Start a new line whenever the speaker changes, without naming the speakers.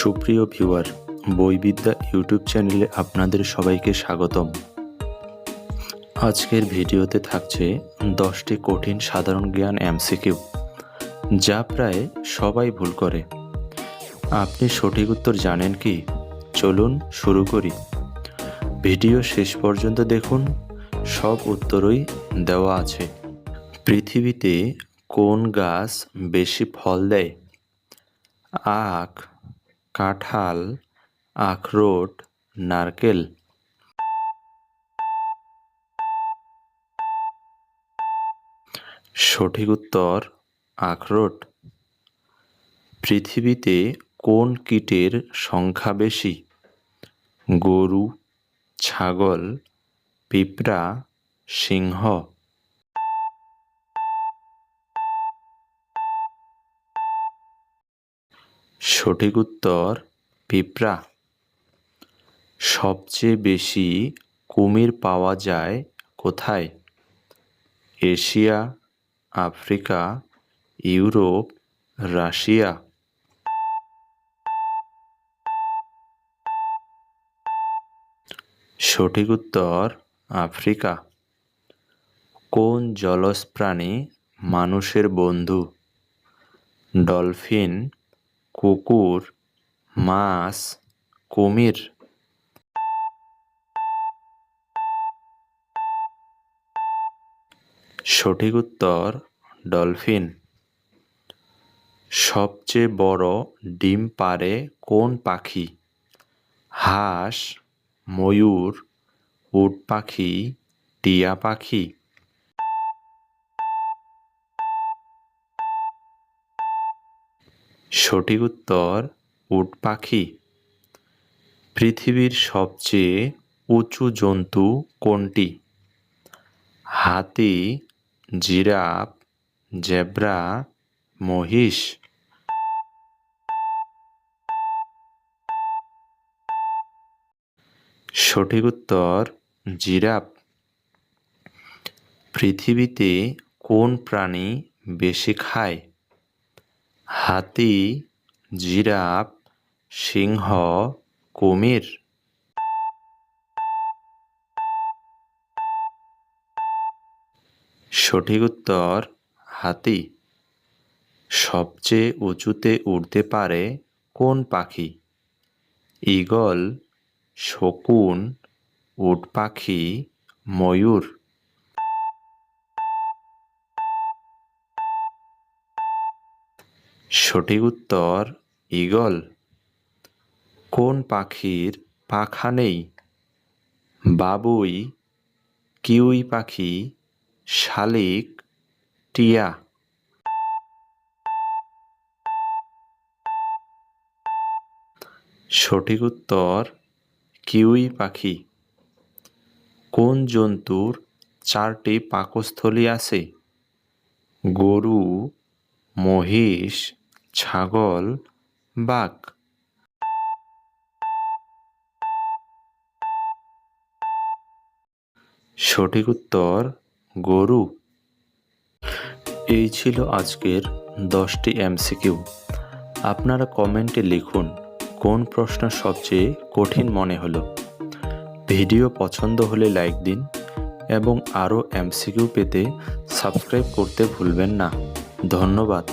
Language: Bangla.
সুপ্রিয় ভিউয়ার, বইবিদ্যা ইউটিউব চ্যানেলে আপনাদের সবাইকে স্বাগতম। আজকের ভিডিওতে থাকছে দশটি কঠিন সাধারণ জ্ঞান এমসিকিউ, যা প্রায় সবাই ভুল করে। আপনি সঠিক উত্তর জানেন কি? চলুন শুরু করি। ভিডিও শেষ পর্যন্ত দেখুন, সব উত্তরই দেওয়া আছে। পৃথিবীতে কোন গাছ বেশি ফল দেয়? আখ কাঁঠাল আখরোট নারকেল। সঠিক উত্তর আখরোট পৃথিবীতে কোন কীটের সংখ্যা বেশি? গরু, ছাগল, পিঁপড়া, সিংহ। সঠিক উত্তর, পিঁপড়া। সবচেয়ে বেশি কুমির পাওয়া যায় কোথায়? Asia, Africa, Europe, Russia. সঠিক উত্তর, আফ্রিকা। কোন জলজ প্রাণী মানুষের বন্ধু? ডলফিন কুকুর, মাছ, কুমির। সঠিক উত্তর, ডলফিন। সবচেয়ে বড় ডিম পারে কোন পাখি? হাঁস, ময়ূর, উট পাখি, টিয়া পাখি। সঠিক উত্তর উট পাখি। পৃথিবীর সবচেয়ে উঁচু জন্তু কোনটি? হাতি, জিরাফ, জেব্রা, মহিষ। সঠিক উত্তর জিরাফ। পৃথিবীতে কোন প্রাণী বেশি খায়? হাতি, জিরাফ, সিংহ, কুমির। সঠিক উত্তর, হাতি। সবচেয়ে উঁচুতে উঠতে পারে কোন পাখি? ঈগল, শকুন, উট পাখি, ময়ূর। সঠিক উত্তর, ঈগল। কোন পাখির পাখা নেই? বাবুই, কিউই পাখি, শালিক, টিয়া। সঠিক উত্তর, কিউই পাখি। কোন জন্তুর চারটি পাকস্থলী আছে? গরু, মহিষ ছাগল, বাঘ। সঠিক উত্তর, গরু। এই ছিল আজকের দশটি এমসিকিউ। আপনারা কমেন্টে লিখুন কোন প্রশ্ন সবচেয়ে কঠিন মনে হলো। ভিডিও পছন্দ হলে লাইক দিন এবং আরও এমসিকিউ পেতে সাবস্ক্রাইব করতে ভুলবেন না। ধন্যবাদ।